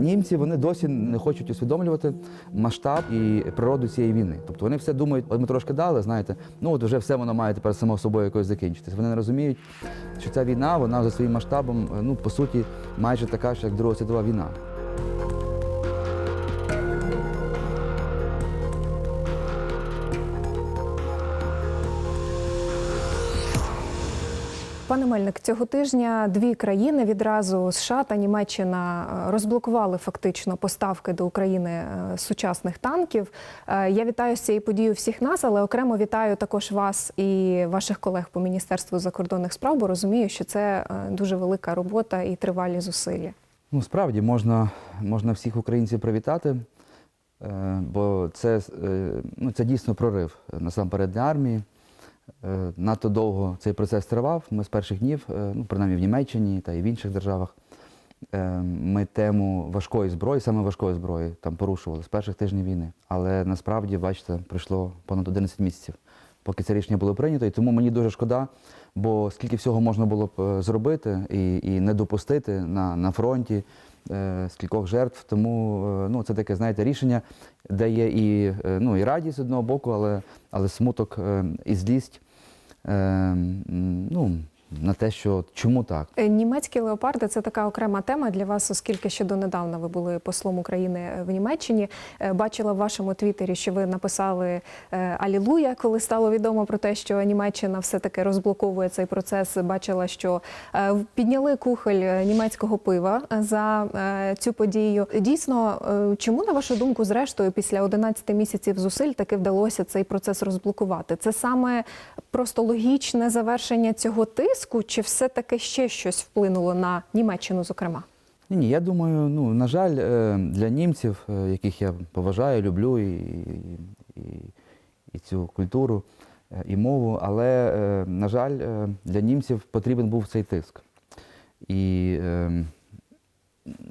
німці вони досі не хочуть усвідомлювати масштаб і природу цієї війни. Тобто вони все думають, от ми трошки дали, знаєте, ну от вже все воно має тепер само собою якось закінчитись. Вони не розуміють, що ця війна, вона за своїм масштабом, е, ну по суті, майже така ж, як Друга світова війна. Пане Мельник, цього тижня дві країни відразу США та Німеччина е, розблокували фактично поставки до України е, сучасних танків. Е, Я вітаю з цією подією всіх нас, але окремо вітаю також вас і ваших колег по міністерству закордонних справ, бо розумію, що це дуже велика робота і тривалі зусилля. Ну, справді можна, можна всіх українців привітати, бо це, ну, це дійсно прорив насамперед для армії. Е, Надто довго цей процес тривав. Ми з перших днів, е, ну, принаймні в Німеччині та і в інших державах, е, ми тему важкої зброї, саме важкої зброї, там порушували з перших тижнів війни. Але насправді, бачите, пройшло понад 11 місяців, поки це рішення було прийнято. І тому мені дуже шкода, бо скільки всього можна було б зробити і, і не допустити на, на фронті, е, скількох жертв. Тому е, ну, це таке, знаєте, рішення, де є і, е, ну, і радість з одного боку, але, але смуток і злість. Ну, на те, що чому так. Е, Німецькі леопарди це така окрема тема для вас, оскільки ще донедавна ви були послом України в Німеччині. Е, Бачила в вашому твіттері, що ви написали е, Алілуя, коли стало відомо про те, що Німеччина все-таки розблоковує цей процес. Бачила, що е, підняли кухоль е, німецького пива е, за е, цю подію. Дійсно, е, чому на вашу думку, зрештою, після 11 місяців зусиль таки вдалося цей процес розблокувати? Це саме просто логічне завершення цього тиску, чи все-таки ще щось вплинуло на Німеччину, зокрема? Ні, ні, я думаю, ну, на жаль, е, для німців, е, яких я поважаю, люблю і, і, і, цю культуру, е, і мову, але, на жаль, для німців потрібен був цей тиск. І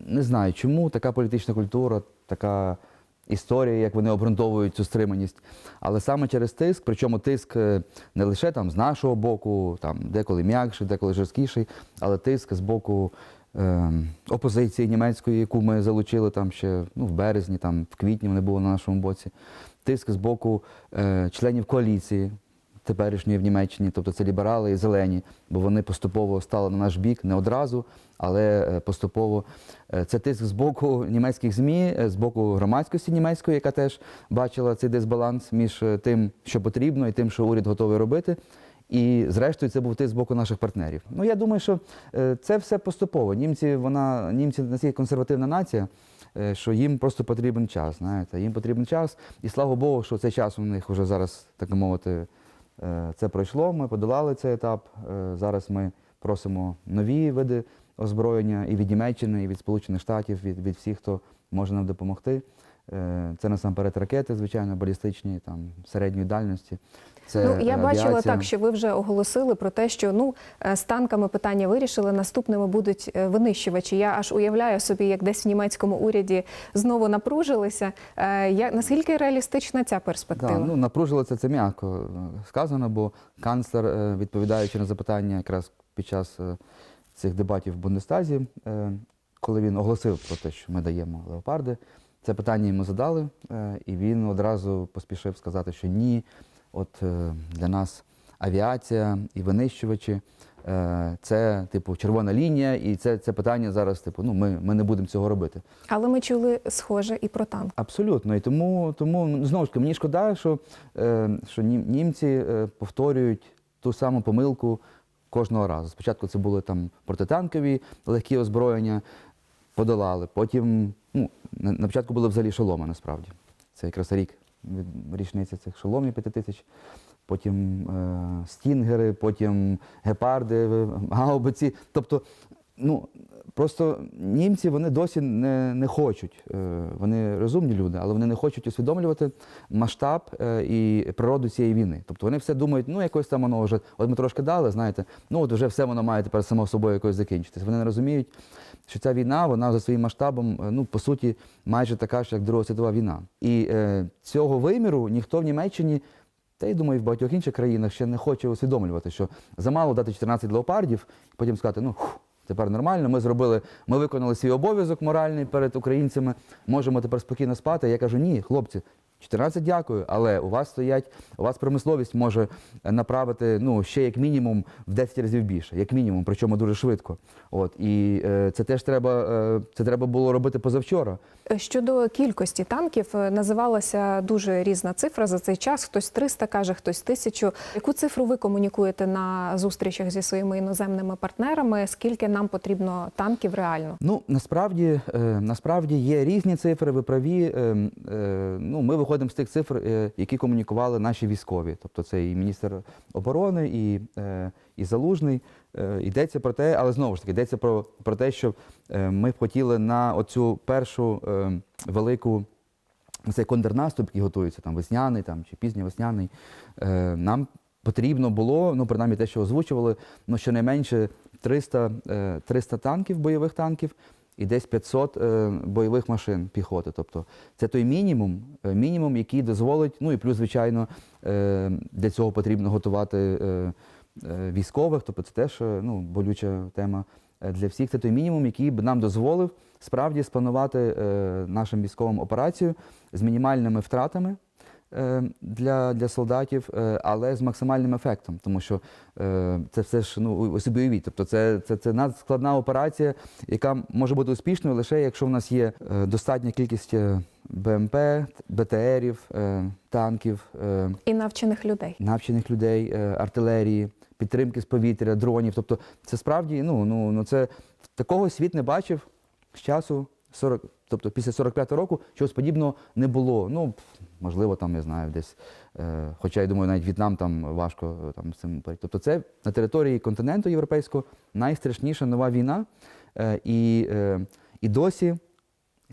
не знаю, чому така політична культура, така історія, як вони обґрунтовують цю стриманість. Але саме через тиск, причому тиск е, не лише там з нашого боку, там деколи м'якший, деколи жорсткіший, але тиск з боку е, опозиції німецької, яку ми залучили там ще ну, в березні, там в квітні вони були на нашому боці. Тиск з боку е, членів коаліції теперішньої в Німеччині, тобто це ліберали і зелені, бо вони поступово стали на наш бік не одразу, але е, поступово. Е, Це тиск з боку німецьких ЗМІ, е, з боку громадськості німецької, яка теж бачила цей дисбаланс між тим, що потрібно, і тим, що уряд готовий робити. І зрештою це був тиск з боку наших партнерів. Ну я думаю, що це все поступово. Німці, вона німці настільки консервативна нація, що їм просто потрібен час. Знаєте, їм потрібен час, і слава Богу, що цей час у них вже зараз, так мовити, це пройшло. Ми подолали цей етап. Е, Зараз ми просимо нові види озброєння і від Німеччини, і від Сполучених Штатів, від, від всіх, хто може нам допомогти. Е, Це насамперед ракети, звичайно, балістичні, там середньої дальності. Це ну я е, бачила так, що ви вже оголосили про те, що ну е, з танками питання вирішили. Наступними будуть е, винищувачі. Я аж уявляю собі, як десь в німецькому уряді знову напружилися. Я наскільки реалістична ця перспектива? Да, ну, напружилося це м'яко сказано, бо канцлер, відповідаючи на запитання якраз під час цих дебатів в Бундестазі, коли він оголосив про те, що ми даємо леопарди, це питання йому задали, і він одразу поспішив сказати, що ні, от е, для нас авіація і винищувачі. е, Це типу червона лінія, і це, це питання зараз, типу, ну ми, ми не будемо цього робити. Але ми чули схоже і про танк. Абсолютно. І тому, тому ну, знову ж таки, мені шкода, що, е, що німці повторюють ту саму помилку кожного разу. Спочатку це були там протитанкові легкі озброєння, подолали. Потім, ну, на, початку були взагалі шоломи, насправді. Це якраз рік річниці цих шоломів п'яти тисяч. Потім е, стінгери, потім гепарди, гаубиці. Тобто, ну, просто німці вони досі не, не хочуть. Е, вони розумні люди, але вони не хочуть усвідомлювати масштаб е, і природу цієї війни. Тобто вони все думають, ну якось там воно вже, от ми трошки дали, знаєте, ну от вже все воно має тепер само собою якось закінчитись. Вони не розуміють, що ця війна, вона за своїм масштабом, е, ну по суті, майже така ж, як Друга світова війна. І е, цього виміру ніхто в Німеччині. Та й думаю, в багатьох інших країнах ще не хоче усвідомлювати, що замало дати 14 леопардів, потім сказати, ну Тепер нормально. Ми зробили, ми виконали свій обов'язок моральний перед українцями. Можемо тепер спокійно спати. Я кажу, ні, хлопці. 14 дякую, але у вас стоять, у вас промисловість може направити ну ще як мінімум в 10 разів більше, як мінімум, причому дуже швидко. От і е, це теж треба, е, це треба було робити позавчора. Щодо кількості танків е, називалася дуже різна цифра за цей час. Хтось 300 каже, хтось тисячу. Яку цифру ви комунікуєте на зустрічах зі своїми іноземними партнерами? Скільки нам потрібно танків реально? Ну насправді, е, насправді є різні цифри. Ви праві. Е, е, ну ми виходимо з тих цифр, е, які комунікували наші військові. Тобто це і міністр оборони, і, е, і залужний. Е, йдеться про те, але знову ж таки йдеться про, про те, що ми б хотіли на оцю першу велику. Цей контрнаступ, який готується там весняний там, чи пізньовесняний, е, нам потрібно було, ну принаймні те, що озвучували, ну щонайменше 300, е, 300 танків, бойових танків і десь 500 е, бойових машин піхоти. Тобто це той мінімум, е, мінімум, який дозволить, ну і плюс, звичайно, е, для цього потрібно готувати е, е, військових, тобто це теж е, ну, болюча тема е, для всіх. Це той мінімум, який б нам дозволив справді спланувати е, нашим військовим операцію з мінімальними втратами е, для, для солдатів, е, але з максимальним ефектом, тому що е, це все ж ну, собі уявіть. Тобто це, це, це надскладна операція, яка може бути успішною лише якщо в нас є е, достатня кількість е, БМП, БТРів, е, танків, е, І навчених людей. навчених людей, е, артилерії, підтримки з повітря, дронів. Тобто це справді, ну, ну, ну це такого світ не бачив з часу 40, тобто після 45-го року чогось подібного не було. Ну, можливо, там, я знаю, десь. Е, хоча я думаю, навіть В'єтнам там важко е, там, з цим. Тобто це на території континенту європейського найстрашніша нова війна. Е, і, і досі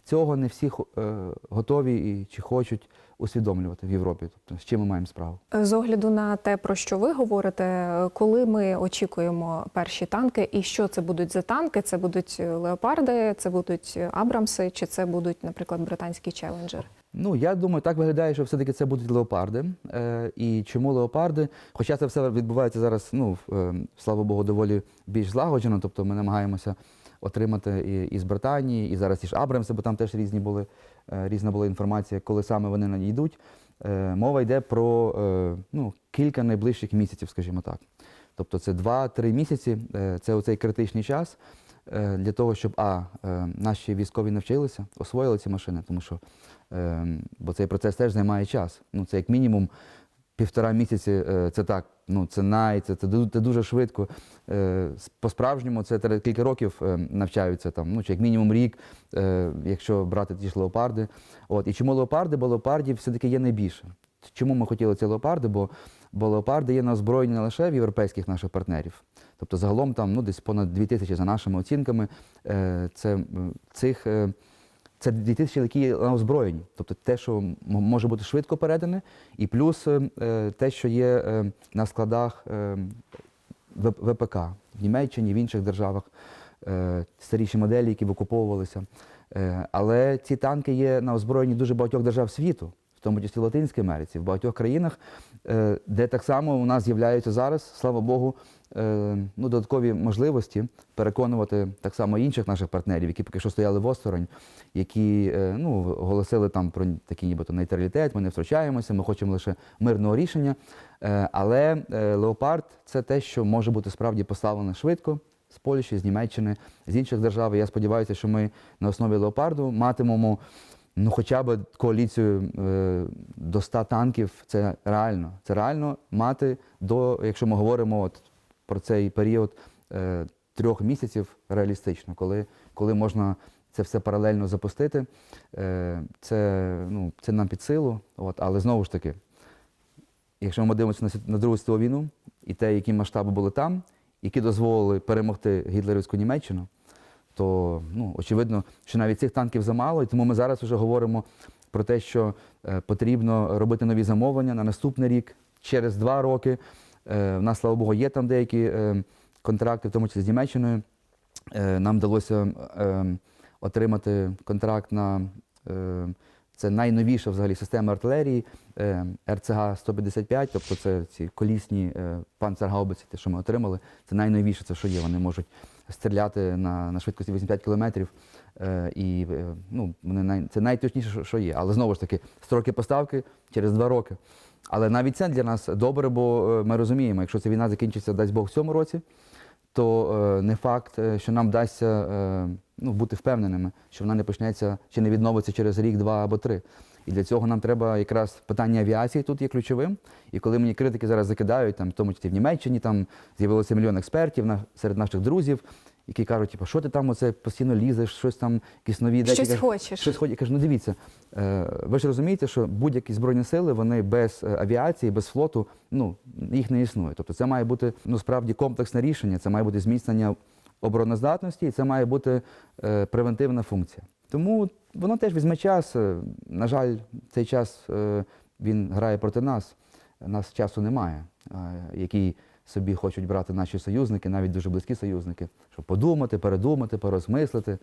цього не всі е, готові і, чи хочуть усвідомлювати в Європі. Тобто, з чим ми маємо справу. З огляду на те, про що ви говорите, е, коли ми очікуємо перші танки, і що це будуть за танки? Це будуть е, леопарди, це будуть е, Абрамси, чи це будуть, наприклад, британські челенджери? Ну, я думаю, так виглядає, що все-таки це будуть леопарди. Е, і чому леопарди? Хоча це все відбувається зараз, ну, е, слава Богу, доволі більш злагоджено. Тобто ми намагаємося отримати і, з Британії, і зараз ж Абрамси, бо там теж різні були, е, різна була інформація, коли саме вони надійдуть. Е, мова йде про е, ну, кілька найближчих місяців, скажімо так. Тобто це 2-3 місяці, це оцей критичний час для того, щоб а, наші військові навчилися, освоїли ці машини, тому що е, бо цей процес теж займає час. Ну, це як мінімум півтора місяці, е, це так, ну це най, це, це, це дуже швидко. Е, По-справжньому це кілька років е, навчаються там, ну чи як мінімум рік, якщо брати ті ж леопарди. От. І чому леопарди? Бо леопардів все-таки є найбільше. Чому ми хотіли ці леопарди? Бо, бо леопарди є на озброєнні не лише в європейських наших партнерів. Тобто загалом там ну, десь понад 2 тисячі за нашими оцінками. Це, цих, це 2 тисячі, які є на озброєнні. Тобто те, що може бути швидко передане, і плюс е, е, те, що є е, на складах ВПК в Німеччині, в інших державах, старіші моделі, які викуповувалися. Але ці танки є на озброєнні дуже багатьох держав світу, в тому числі в Латинській Америці, в багатьох країнах, е, де так само у нас з'являються зараз, слава Богу, е, ну, додаткові можливості переконувати так само інших наших партнерів, які поки що стояли в осторонь, які е, ну, оголосили там про такий нібито нейтралітет, ми не втручаємося, ми хочемо лише мирного рішення. Але леопард це те, що може бути справді поставлено швидко з Польщі, з Німеччини, з інших держав. Я сподіваюся, що ми на основі леопарду матимемо ну, хоча б коаліцію е, до 100 танків. Це реально. Це реально мати до, якщо ми говоримо от про цей період е, трьох місяців реалістично, коли, коли можна це все паралельно запустити. Е, це, ну, це нам під силу. От, але знову ж таки, якщо ми дивимося на, на Другу світову війну і те, які масштаби були там, які дозволили перемогти гітлерівську Німеччину, то ну, очевидно, що навіть цих танків замало, і тому ми зараз вже говоримо про те, що е, потрібно робити нові замовлення на наступний рік, через два роки. Е, в нас, слава Богу, є там деякі е, контракти, в тому числі з Німеччиною. Е, нам вдалося е, отримати контракт на е, це найновіша взагалі система артилерії е, РЦГ-155, тобто це ці колісні е, панцергаубиці, те, що ми отримали. Це найновіше, це що є. Вони можуть стріляти на, на швидкості 85 кілометрів. Е, і е, ну, це найточніше, що, що є. Але знову ж таки, строки поставки через два роки. Але навіть це для нас добре, бо е, ми розуміємо, якщо ця війна закінчиться, дасть Бог в цьому році, то е, не факт, е, що нам вдасться е, ну, бути впевненими, що вона не почнеться чи не відновиться через рік, два або три. І для цього нам треба якраз питання авіації тут є ключовим. І коли мені критики зараз закидають, там, в тому числі в Німеччині, там з'явилося мільйон експертів серед наших друзів, які кажуть, типу, що ти там оце постійно лізеш, щось там, якісь нові ідеї. Щось хочеш. Щось хочеш. Я кажу, ну дивіться, е, ви ж розумієте, що будь-які збройні сили, вони без е, авіації, без флоту, ну, їх не існує. Тобто це має бути ну, справді комплексне рішення, це має бути зміцнення обороноздатності, і це має бути е, превентивна функція. Тому воно теж візьме час. На жаль, цей час він грає проти нас. Нас часу немає, який собі хочуть брати наші союзники, навіть дуже близькі союзники, щоб подумати, передумати, порозмислити.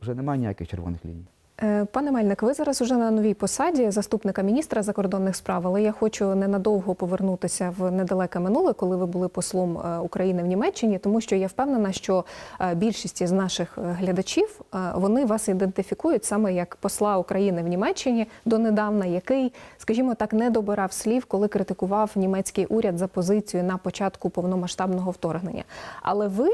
Вже немає ніяких червоних ліній. Е, Пане Мельник, ви зараз уже на новій посаді заступника міністра закордонних справ, але я хочу ненадовго повернутися в недалеке минуле, коли ви були послом е, України в Німеччині, тому що я впевнена, що е, більшість із наших глядачів вони вас ідентифікують саме як посла України в Німеччині донедавна, який, скажімо так, не добирав слів, коли критикував німецький уряд за позицію на початку повномасштабного вторгнення. Але ви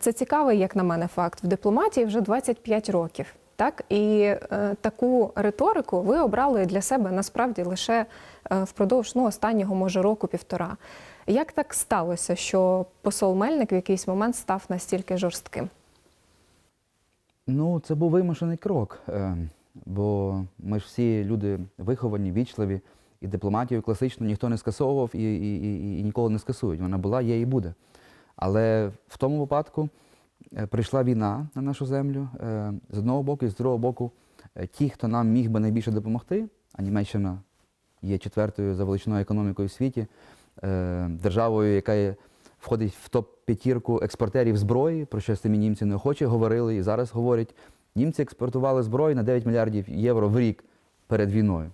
це цікавий, як на мене, факт в дипломатії вже 25 років. Так і е, таку риторику ви обрали для себе насправді лише е, впродовж ну, останнього, може, року-півтора. Як так сталося, що посол Мельник в якийсь момент став настільки жорстким? Ну, це був вимушений крок, е, бо ми ж всі люди виховані, вічливі, і дипломатію класично ніхто не скасовував і, і, і, і ніколи не скасують. Вона була, є і буде. Але в тому випадку прийшла війна на нашу землю е, з одного боку, і з другого боку, е, ті, хто нам міг би найбільше допомогти, а Німеччина є четвертою за величиною економікою в світі, е, державою, яка входить в топ-п'ятірку експортерів зброї, про що самі німці неохоче говорили і зараз говорять. Німці експортували зброю на 9 мільярдів євро в рік перед війною.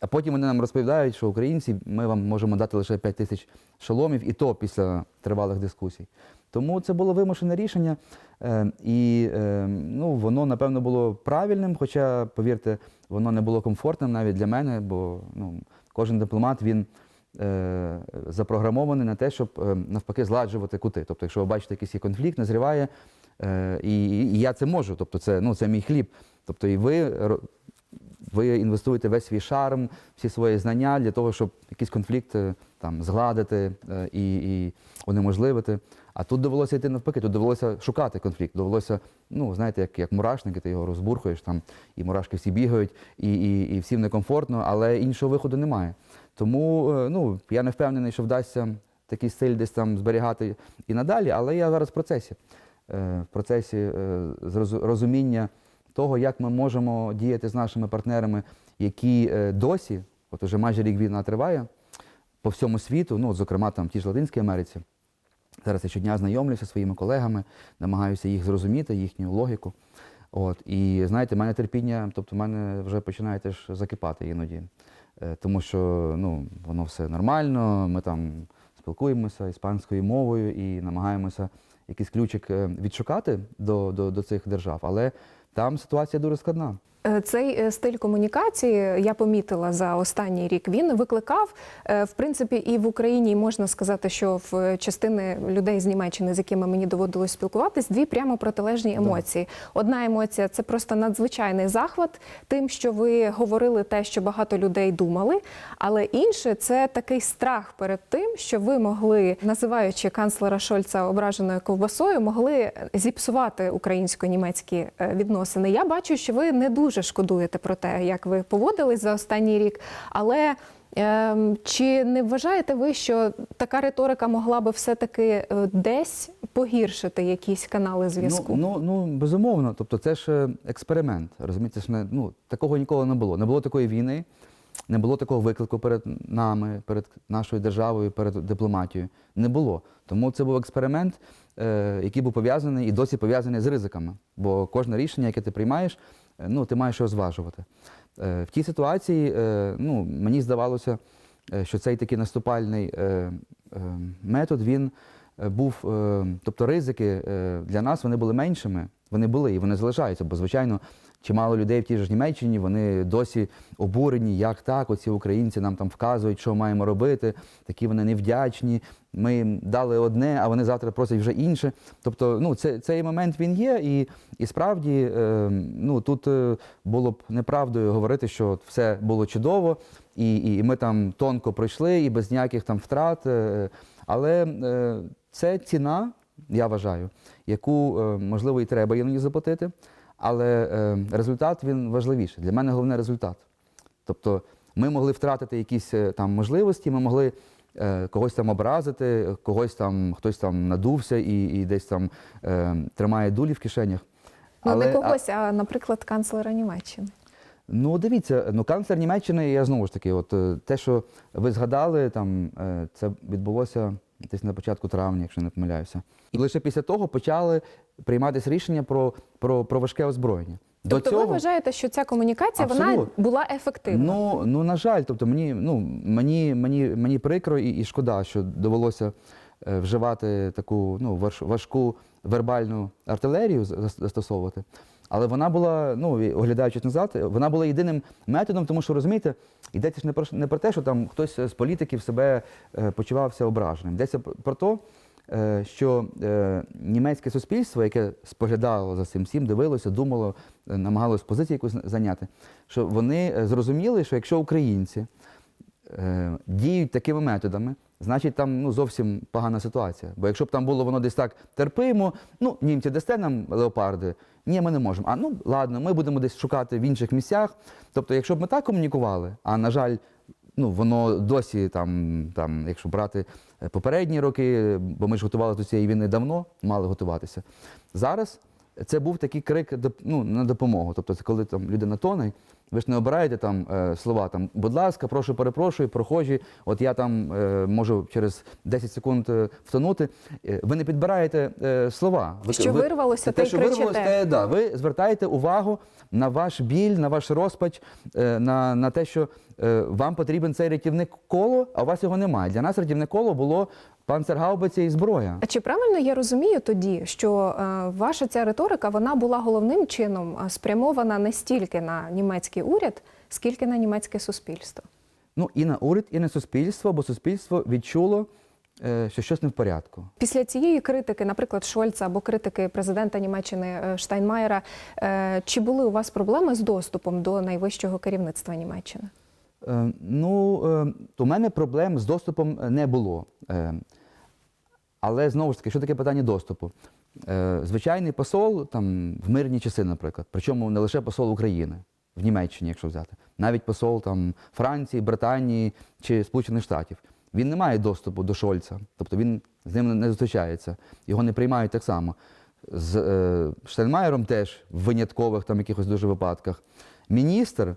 А потім вони нам розповідають, що українці ми вам можемо дати лише 5 тисяч шоломів, і то після тривалих дискусій. Тому це було вимушене рішення, е, і е, ну, воно, напевно, було правильним, хоча, повірте, воно не було комфортним навіть для мене, бо ну, кожен дипломат він е, запрограмований на те, щоб навпаки зладжувати кути. Тобто, якщо ви бачите, якийсь конфлікт, назріває, і, і я це можу, тобто це, ну, це мій хліб. Тобто і ви ви інвестуєте весь свій шарм, всі свої знання для того, щоб якийсь конфлікт е, там згладити е, і, і унеможливити. А тут довелося йти навпаки, тут довелося шукати конфлікт. Довелося, ну знаєте, як, як мурашники, ти його розбурхуєш там, і мурашки всі бігають, і, і, і всім некомфортно, але іншого виходу немає. Тому е, ну, я не впевнений, що вдасться такий стиль десь там зберігати і надалі, але я зараз в процесі. В процесі розуміння того, як ми можемо діяти з нашими партнерами, які е, досі, от уже майже рік війна триває, по всьому світу, ну, зокрема, там в тій ж Латинській Америці. Зараз я щодня знайомлюся зі своїми колегами, намагаюся їх зрозуміти, їхню логіку. От, і знаєте, в мене терпіння, тобто в мене вже починає теж закипати іноді. Е, Тому що ну, воно все нормально, ми там спілкуємося іспанською мовою і намагаємося якийсь ключик е, відшукати до, до, до цих держав. Але там ситуація дуже складна. Е, Цей е, стиль комунікації я помітила за останній рік. Він викликав е, в принципі і в Україні і можна сказати, що в частини людей з Німеччини, з якими мені доводилось спілкуватись, дві прямо протилежні емоції. Одна емоція це просто надзвичайний захват тим, що ви говорили те, що багато людей думали. Але інше це такий страх перед тим, що ви могли, називаючи канцлера Шольца ображеною ковбасою, могли зіпсувати українсько-німецькі е, відносини. Я бачу, що ви не дуже шкодуєте про те, як ви поводились за останній рік, але. ем, Чи не вважаєте ви, що така риторика могла би все-таки е, десь погіршити якісь канали зв'язку? Ну, ну, ну безумовно. Тобто це ж е, експеримент. Розумієте, ж не, ну, такого ніколи не було. Не було такої війни, не було такого виклику перед нами, перед нашою державою, перед дипломатією. Не було. Тому це був експеримент, е, який був пов'язаний і досі пов'язаний з ризиками. Бо кожне рішення, яке ти приймаєш, е, ну, ти маєш його зважувати. Е, в тій ситуації ну, мені здавалося, що цей такий наступальний метод він був, тобто ризики для нас вони були меншими. Вони були і вони залишаються, бо звичайно. Чимало людей в тій ж Німеччині вони досі обурені, як так, оці українці нам там вказують, що маємо робити, такі вони невдячні. Ми їм дали одне, а вони завтра просять вже інше. Тобто, ну, це, цей момент він є, і, і справді е, ну, тут е, було б неправдою говорити, що все було чудово, і, і ми там тонко пройшли, і без ніяких там втрат. Е, але е, це ціна, я вважаю, яку е, можливо і треба іноді заплатити. Але е, результат він важливіший. Для мене головне результат. Тобто ми могли втратити якісь е, там можливості, ми могли е, когось там образити, когось там хтось там надувся і, і десь там е, тримає дулі в кишенях. Ну, не когось, а, наприклад, канцлера Німеччини. Ну, дивіться, ну канцлер Німеччини, я знову ж таки, от е, те, що ви згадали, там е, це відбулося десь на початку травня, якщо не помиляюся. І лише після того почали прийматися рішення про, про, про важке озброєння. Тобто ви вважаєте, що ця комунікація вона була ефективна? Ну, ну на жаль, тобто мені, ну, мені, мені, мені прикро і, і шкода, що довелося е, вживати таку ну, важку вербальну артилерію за- за- застосовувати. Але вона була, ну, оглядаючись назад, вона була єдиним методом, тому що розумієте, йдеться ж не про, не про те, що там хтось з політиків себе е, почувався ображеним. Йдеться про- те, що е, німецьке суспільство, яке споглядало за цим всім, дивилося, думало, е, намагалось позицію якусь зайняти, що вони зрозуміли, що якщо українці діють такими методами, значить там ну, зовсім погана ситуація. Бо якщо б там було воно десь так терпимо, ну німці дасте нам леопарди, ні, ми не можемо. А ну ладно, ми будемо десь шукати в інших місцях. Тобто, якщо б ми так комунікували, а на жаль, ну воно досі там, там, якщо брати е, попередні роки, бо ми ж готувалися до цієї війни давно, мали готуватися. Зараз це був такий крик ну, на допомогу. Тобто, це коли там людина тоне, ви ж не обираєте там е, слова там, будь ласка, прошу, перепрошую, прохожі, от я там е, можу через 10 секунд е, втонути. Е, ви не підбираєте е, слова. Ви, Що вирвалося, те те, що кричите. вирвалося, те, да, ви звертаєте увагу на ваш біль, на ваш розпач, е, на, на те, що е, вам потрібен цей рятівник коло, а у вас його немає. Для нас рятівне коло було панцергаубиця і зброя. А чи правильно я розумію тоді, що е, ваша ця риторика вона була головним чином е, спрямована не стільки на німецький уряд, скільки на німецьке суспільство? Ну і на уряд, і на суспільство, бо суспільство відчуло, е, що щось не в порядку. Після цієї критики, наприклад, Шольца або критики президента Німеччини Штайнмаєра, чи були у вас проблеми з доступом до найвищого керівництва Німеччини? Ну, у мене проблем з доступом не було. Але знову ж таки, що таке питання доступу? Е, Звичайний посол там, в мирні часи, наприклад, причому не лише посол України в Німеччині, якщо взяти, навіть посол там, Франції, Британії чи Сполучених Штатів. Він не має доступу до Шольца, тобто він з ним не зустрічається, його не приймають так само. З е, Штайнмаєром теж в виняткових там якихось дуже випадках. Міністр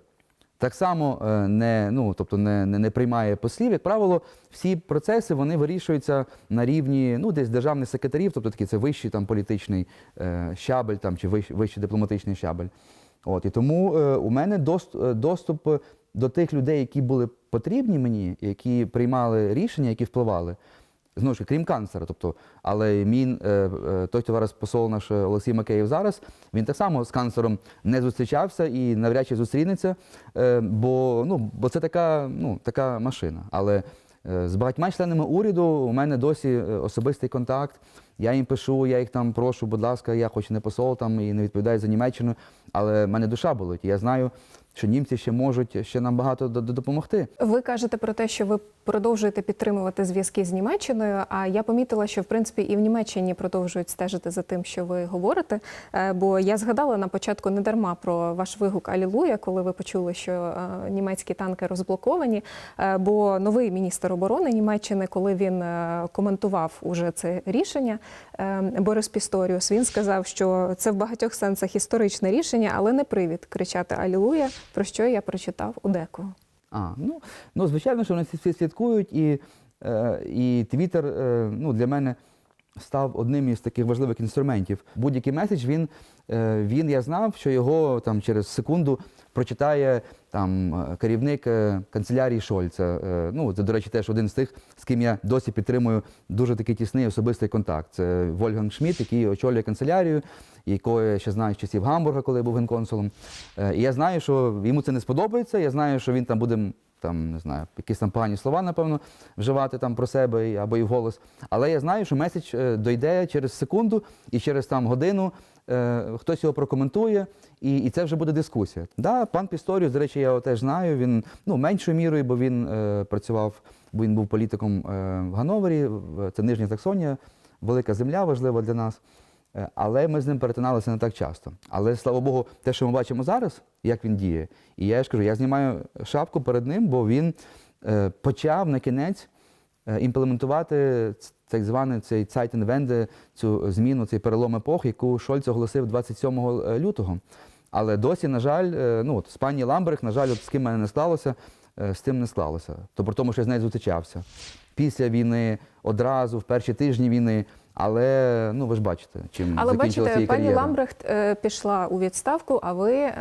так само е, не, ну, тобто не, не, не приймає послів. Як правило, всі процеси вони вирішуються на рівні ну, десь державних секретарів, тобто такий це вищий там, політичний е, щабель там, чи вищий, вищий дипломатичний щабель. От, і тому е, у мене е, доступ до тих людей, які були потрібні мені, які приймали рішення, які впливали. Знову ж таки, крім канцлера, тобто, але мій е, е, той, хто зараз посол наш е, Олексій Макеєв зараз, він так само з канцлером не зустрічався і навряд чи зустрінеться, бо, ну, бо це така, ну, така машина. Але з багатьма членами уряду у мене досі особистий контакт. Я їм пишу, я їх там прошу, будь ласка, я хоч не посол там і не відповідаю за Німеччину, але в мене душа болить. Я знаю, що німці ще можуть ще нам багато до- до- допомогти. Ви кажете про те, що ви продовжуєте підтримувати зв'язки з Німеччиною. А я помітила, що в принципі і в Німеччині продовжують стежити за тим, що ви говорите. Е, Бо я згадала на початку не дарма про ваш вигук Алілуя, коли ви почули, що е, німецькі танки розблоковані. Е, Бо новий міністр оборони Німеччини, коли він коментував уже це рішення, Борис Пісторіус, він сказав, що це в багатьох сенсах історичне рішення, але не привід кричати Алілуя, про що я прочитав у декого. А, ну, ну звичайно, що вони всі слідкують, і, е, і Твіттер е, ну, для мене став одним із таких важливих інструментів. Будь-який меседж він, е, він я знав, що його там через секунду прочитає там е, керівник е, канцелярії Шольца. Ну, це, до речі, теж один з тих, з ким я досі підтримую дуже такий тісний особистий контакт. Це Вольган Шмідт, який очолює канцелярію, якого я ще знаю з часів Гамбурга, коли був генконсулом. І я знаю, що йому це не сподобається. Я знаю, що він там буде там не знаю, якісь там погані слова, напевно, вживати там про себе або і вголос. Але я знаю, що меседж е, дойде через секунду і через там годину е, хтось його прокоментує, і, і це вже буде дискусія. Да, пан Пісторіус, до речі, я його теж знаю. Він ну меншою мірою, бо він е, працював, бо він був політиком е, в Гановері. Це Нижня Саксонія, велика земля важлива для нас. Е, Але ми з ним перетиналися не так часто. Але слава Богу, те, що ми бачимо зараз, як він діє. І я ж кажу, я знімаю шапку перед ним, бо він е, почав на кінець е, імплементувати так званий цей Zeitenwende, цю зміну, цей перелом епох, яку Шольц оголосив 27 лютого. Але досі, на жаль, ну от з пані Ламберг, на жаль, от з ким мене не склалося, з тим не склалося. То при тому, що я з нею зустрічався. Після війни, одразу, в перші тижні війни. Але ну ви ж бачите, чим Але закінчилася бачите, її пані кар'єра. Ламбрехт е, пішла у відставку, а ви е,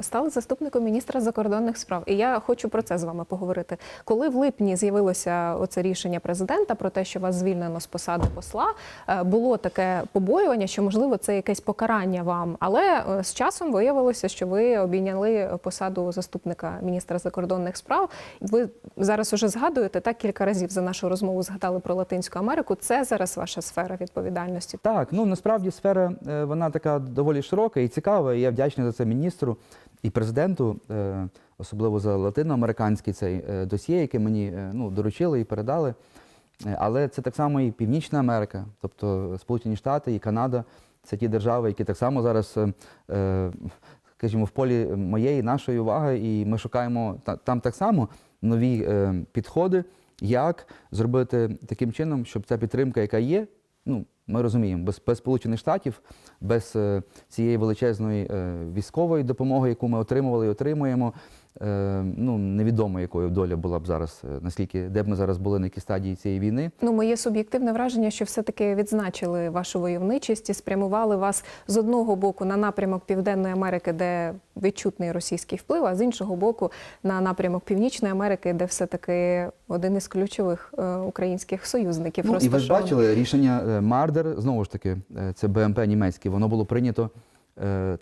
стали заступником міністра закордонних справ. І я хочу про це з вами поговорити. Коли в липні з'явилося оце рішення президента про те, що вас звільнено з посади посла, е, було таке побоювання, що можливо це якесь покарання вам. Але е, з часом виявилося, що ви обійняли посаду заступника міністра закордонних справ. Ви зараз уже згадуєте так кілька разів за нашу розмову згадали про Латинську Америку. Це зараз ваша сфера відповідальності. Так, ну насправді сфера е, вона така доволі широка і цікава. І я вдячний за це міністру і президенту, е, особливо за латиноамериканський цей е, досьє, яке мені ну, доручили і передали. Але це так само і Північна Америка, тобто Сполучені Штати і Канада. Це ті держави, які так само зараз, скажімо, в полі моєї нашої уваги, і ми шукаємо там так само нові підходи, як зробити таким чином, щоб ця підтримка, яка є, ну ми розуміємо, без, без Сполучених Штатів, без е, цієї величезної е, військової допомоги, яку ми отримували і отримуємо. Е, ну невідомо, якою доля була б зараз, е, наскільки де б ми зараз були на якій стадії цієї війни. Ну, моє суб'єктивне враження, що все-таки відзначили вашу войовничість і спрямували вас з одного боку на напрямок Південної Америки, де відчутний російський вплив, а з іншого боку на напрямок Північної Америки, де все-таки один із ключових е, українських союзників Ну, і ви ж бачили рішення Мардер, знову ж таки, це БМП німецьке, воно було прийнято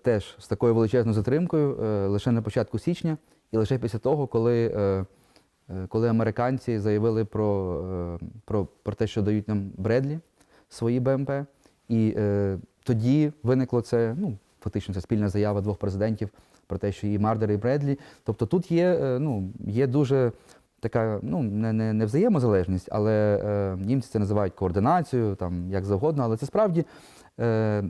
теж з такою величезною затримкою лише на початку січня, і лише після того, коли, е, е, коли американці заявили про, е, про, про те, що дають нам Бредлі свої БМП. І тоді виникло це, ну, фактично, це спільна заява двох президентів про те, що і Мардер, і Бредлі. Тобто тут є, ну, є дуже така, ну, не, не, не взаємозалежність, але е, німці це називають координацією, там, як завгодно, але це справді. Е,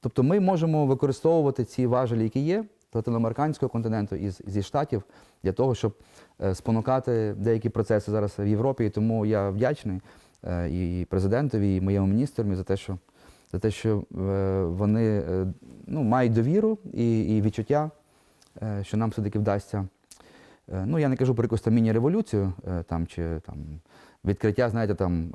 тобто ми можемо використовувати ці важелі, які є латиноамериканського континенту і зі Штатів, для того, щоб е, спонукати деякі процеси зараз в Європі. І тому я вдячний е, і президентові, і моєму міністру за те, що, за те, що е, вони ну, мають довіру і, і відчуття, що нам все-таки вдасться. Ну, я не кажу про якусь там міні-революцію там, чи там, відкриття, знаєте, там,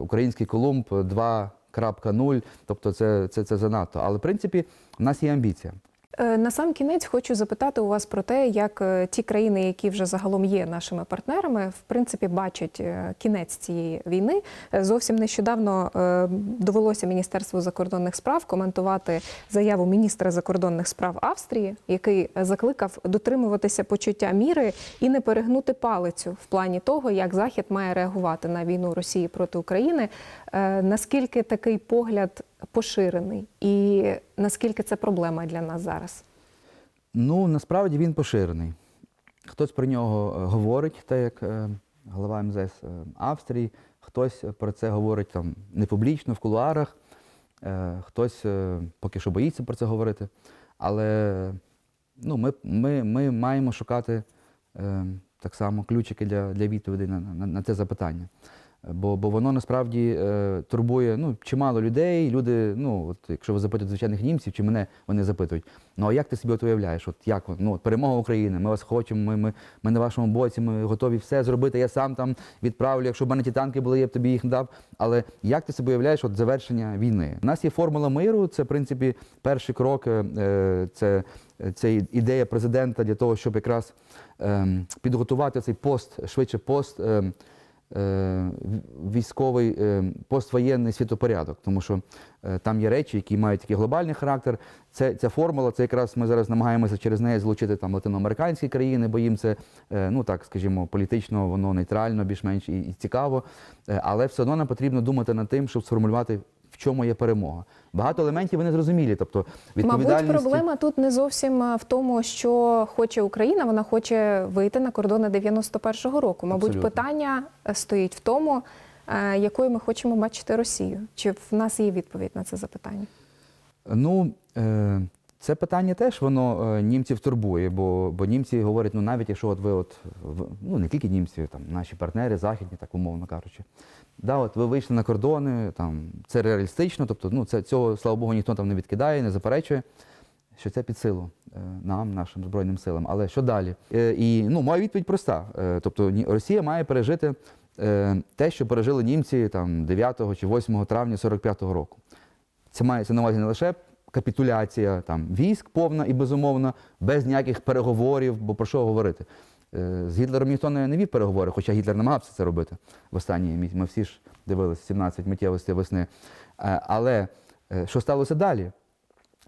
український Колумб 2.0, тобто це, це, це занадто. Але в принципі в нас є амбіція. Е, На сам кінець хочу запитати у вас про те, як е, ті країни, які вже загалом є нашими партнерами, в принципі бачать е, кінець цієї війни. Зовсім нещодавно довелося Міністерству закордонних справ коментувати заяву міністра закордонних справ Австрії, який закликав дотримуватися почуття міри і не перегнути палицю в плані того, як Захід має реагувати на війну Росії проти України. Наскільки такий погляд поширений, і наскільки це проблема для нас зараз? Ну, насправді він поширений. Хтось про нього е, говорить, так як е, голова МЗС е, Австрії, хтось про це говорить там не публічно, в кулуарах, хтось поки що боїться про це говорити. Але ну, ми, ми, ми маємо шукати так само ключики для, для відповідей на, на, на це запитання. Бо, бо воно насправді е, турбує ну, чимало людей. Люди, ну, от, якщо ви запитуєте звичайних німців, чи мене вони запитують, ну а як ти собі от уявляєш? От як ну, перемога України, ми вас хочемо, ми, ми, ми на вашому боці, ми готові все зробити. Я сам там відправлю. Якщо б мене ті танки були, я б тобі їх дав. Але як ти собі уявляєш от завершення війни? У нас є формула миру. Це в принципі перший крок. е, Це, це ідея президента для того, щоб якраз ем, підготувати цей пост, швидше пост. е, військовий е, поствоєнний світопорядок, тому що е, там є речі, які мають такий глобальний характер. Це ця формула, це якраз ми зараз намагаємося через неї злучити там латиноамериканські країни, бо їм це, е, ну так скажімо, політично воно нейтрально, більш-менш і, і цікаво. Е, Але все одно нам потрібно думати над тим, щоб сформулювати. В чому є перемога? Багато елементів вони зрозумілі. Тобто Мабуть, проблема тут не зовсім е, в тому, що хоче Україна. Вона хоче вийти на кордони 91-го року. Мабуть, Абсолютно. питання е, стоїть в тому, е, якою ми хочемо бачити Росію. Чи в нас є відповідь на це запитання? Ну, е, це питання теж воно німців турбує, бо, бо німці говорять, ну навіть якщо от ви от, ну не тільки німці, там наші партнери західні, так умовно кажучи, да, от ви вийшли на кордони, там це реалістично, тобто ну, це, цього, слава Богу, ніхто там не відкидає, не заперечує, що це під силу е, нам, нашим Збройним силам. Але що далі? Е, і ну, моя відповідь проста. Е, тобто Росія має пережити те, що пережили німці там 9 чи 8 травня 45-го року. Це мається на увазі не лише капітуляція там, військ повна і безумовна, без ніяких переговорів, бо про що говорити? Е, З Гітлером ніхто не, вів переговори, хоча Гітлер намагався це робити в останній місяць. Ми всі ж дивилися 17 миттєвостей весни. Е, Але е, що сталося далі?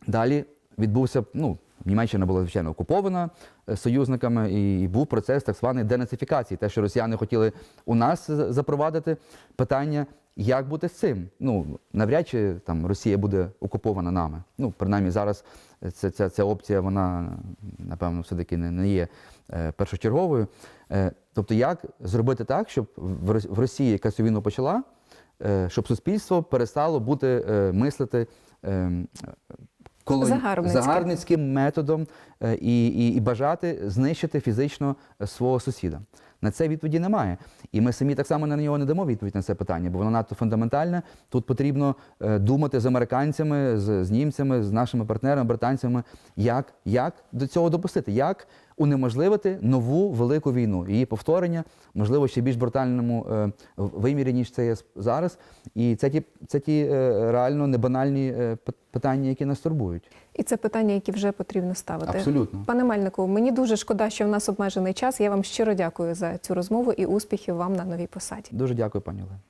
Далі відбувся, ну, Німеччина була, звичайно, окупована союзниками, і, був процес так званої денацифікації. Те, що росіяни хотіли у нас запровадити питання, як бути з цим. Ну, навряд чи там Росія буде окупована нами. Ну, принаймні зараз ця, ця, ця опція, вона, напевно, все-таки не, не є першочерговою. Е, тобто, як зробити так, щоб в Росії, яка цю війну почала, е, щоб суспільство перестало бути е, мислити. колон- Загарбницьким. методом е, і, і, і бажати знищити фізично е, свого сусіда. На це відповіді немає. І ми самі так само на нього не дамо відповідь на це питання, бо воно надто фундаментальне. Тут потрібно е, думати з американцями, з, з німцями, з нашими партнерами, британцями, як, як до цього допустити, як унеможливити нову велику війну, її повторення, можливо, ще більш брутальному е, вимірі, ніж це є зараз. І це ті, це ті е, реально небанальні е, питання, які нас турбують. І це питання, які вже потрібно ставити. Абсолютно. Пане Мельнику, мені дуже шкода, що в нас обмежений час. Я вам щиро дякую за цю розмову і успіхів вам на новій посаді. Дуже дякую, пані Олена.